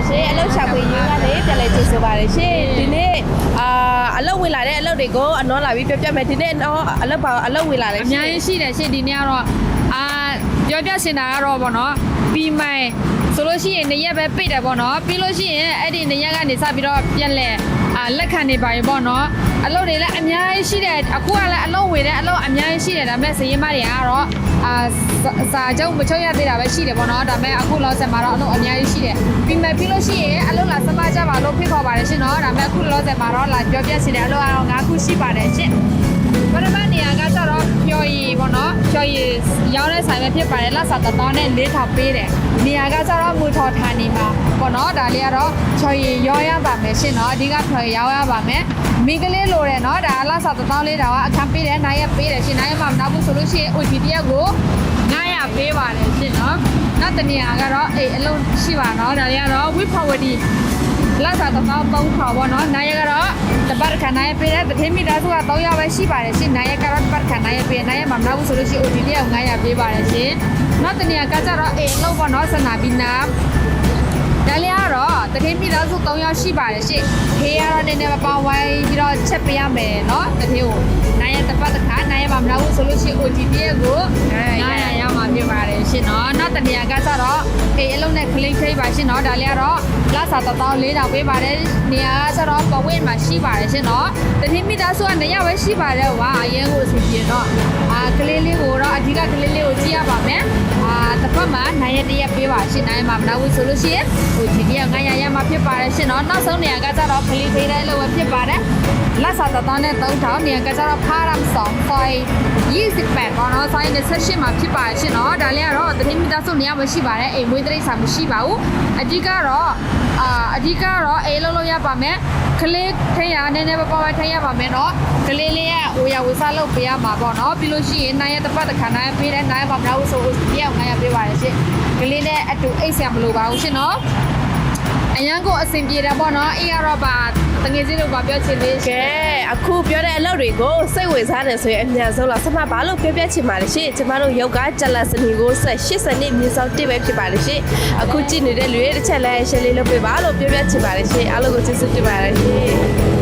ပါတယ်ရှင်အလုပ်ရှာဖွေရေးကနေပြန်လည်ကြိုဆိုပါတယ်ရှင်ဒီနေ့အာအလုပ်ဝင်လာတဲ့အလုပ်တွေကိုအနော်လာပြီးပြပြမယ်ဒီနေ့တော့အလုပ်ပါအလုပ်ဝင်လာတယ်အများကြီးရှိတယ်ရှင့်ဒီနေ့ကတော့အာပြောပြစင်တာကတော့ဗောနော် ပြီးမိုင်ဆိုလို့ရှိရင်နေရက်ပဲပိတ်တယ်ဗောနော်ပြီးလို့ရှိရင်အဲ့ဒီနေရက်ကနေစပြီးတော့ပြန်လဲအာလက်ခံနေပါရေဗောနော်အလုပ်တွေလည်းအများကြီးရှိတယ်အခုကလည်းအလုပ်ဝေတဲ့အလုပ်အများကြီးရှိတယ်ဒါပေမဲ့စရင်မတွေကတော့အာစာချုပ်မချုပ်ရသေးတာပဲရှိတယ်ဗောနော်ဒါပေမဲ့အခုလောဆယ်မှာတော့အလုပ်အများကြီးရှိတယ်ပြီးမယ်ပြီးလို့ရှိရင်အလုပ်လာစမကြပါလို့ဖိတ်ခေါ်ပါတယ်ရှင်နော်ဒါပေမဲ့အခုလောဆယ်မှာတော့လာပြောပြစင်တဲ့အလုပ်ကတော့၅ခုရှိပါတယ်ရှင် ပေါ့နော်ဖြော်ရည်ရောင်းတဲ့ဆိုင်ပဲဖြစ်ပါတယ်လက်စာတတော်နဲ့၄ထောင်ပေးတယ်နေရာကကျတော့မူထော်ဌာနေမှာပေါ့နော်ဒါလေးကတော့ဖြော်ရည်ရောင်းရပါမယ်ရှင်နော်အဓိကဖြော်ရည်ရောင်းရပါမယ်မိကလေးလိုတယ်နော်ဒါလက်စာတတော်လေးတော့အခန်းပေးတယ်နိုင်ရပေးတယ်ရှင်နိုင်ရမှာမနောက်ဘူးဆိုလို့ရှိရင် OT တရက်ကို900ပေးပါတယ်ရှင်နော်နောက်တစ်နေရာကတော့အေးအလုံးရှိပါနော်ဒါလေးကတော့ with poverty လက်စာတော့ပေါင်းခေါ်ပေါ့နော်နိုင်ရကတော့တပတ်ခါနိုင်ပေးတဲ့တထင်းမိသားစုက3ယောက်ပဲရှိပါတယ်ရှင်နိုင်ရကတော့တပတ်ခါနိုင်ပေးနိုင်ရမှာမနောက်ဘူးဆိုလို့ရှိရင် OT တယောက်900ပေးပါတယ်ရှင်နောက်တနေရာကကြတော့အေးအလုပ်ပေါ့နော်စနာဘီနာဒါလေးကတော့တထင်းမိသားစု3ယောက်ရှိပါတယ်ရှင်ခေးကတော့နည်းနည်းမပေါင်းဝိုင်းပြီးတော့ချက်ပေးရမယ်နော်တထင်းကိုနိုင်ရတပတ်ခါနိုင်ရမှာမနောက်ဘူးဆိုလို့ရှိရင် OT တယောက်ကို900ရမှာဖြစ်ပါတယ်ရှင်နော် နောက်တနေရာကကြတော့အေးအလုပ်နဲ့ခလိတ်ထိပ်ပါရှင်နော်ဒါလေးကတော့လာစာတောင်းလေးတောင်ပေးပါတယ်နေရာကကျတော့ပဝင်းမှာရှိပါတယ်ရှင်နော်တတိမိသားစုကနေရာပဲရှိပါတယ်ဝါအရင်ကိုအစီအပြေတော့အာကလေးလေးကိုတော့အဓိကကလေးလေးကိုကြည့်ရပါမယ်အာ တစ်ဖက်မှာနိုင်ရတရက်ပေးပါရှင်နိုင်မှာမနာဘူးဆိုလို့ရှိရင်ဟိုဒီက900ရမှာဖြစ်ပါတယ်ရှင်နော်နောက်ဆုံးနေရာကကျတော့ကလေးသေးတဲ့လို့ပဲဖြစ်ပါတယ်လာစာတောင်းနဲ့3000နေရာကကျတော့ဖာရမ်ဆောင်ဖိုင်20ပဲပေါ့နော်ဆိုင်28မှာဖြစ်ပါတယ်ရှင်နော်ဒါလေးကတော့တတိမိသားစုနေရာမရှိပါတယ်အိမ်မွေးတိရစ္ဆာန်မရှိပါဘူးအဓိကတော့ အာအဓိကတော့အေးလုံးလုံးရပါမယ်ကလေးထိရနည်းနည်းပပဝထိရပါမယ်နော်ကလေးလေးကဟိုရဝစားလုပ်ပေးရမှာပေါ့နော်ပြီးလို့ရှိရင်နိုင်ရတစ်ပတ်တစ်ခါနိုင်ပေးတယ်နိုင်ပါမလားဆိုတယောက်နိုင်ရပေးပါတယ်ရှင်ကလေးနဲ့အတူအိတ်ဆရာမလိုပါဘူးရှင်နော် အရန်ကိုအဆင်ပြေတယ်ပေါ့နော်အေးရတော့ပါတငယ်ချင်းတို့ကပြောချင်သေးရှကဲင်အခုပြောတဲ့အလုပ်တွေကိုစိတ်ဝင်စားတယ်ဆိုရင်အများဆုံးလားဆမဘာလို့ပြပြချင်ပါလဲရှင်ကျမတို့ယောဂဂျလစနီကိုဆက်80နှစ်မြေဆောင်တစ်ပဲဖြစ်ပါလေရှင်အခုကြည့်နေတဲ့လူတွေတစ်ချက်လဲရှယ်လေးလုပ်ပေးပါလို့ပြပြချင်ပါလေရှင်အားလုံးကိုကျေးဇူးတင်ပါတယ်ရှင်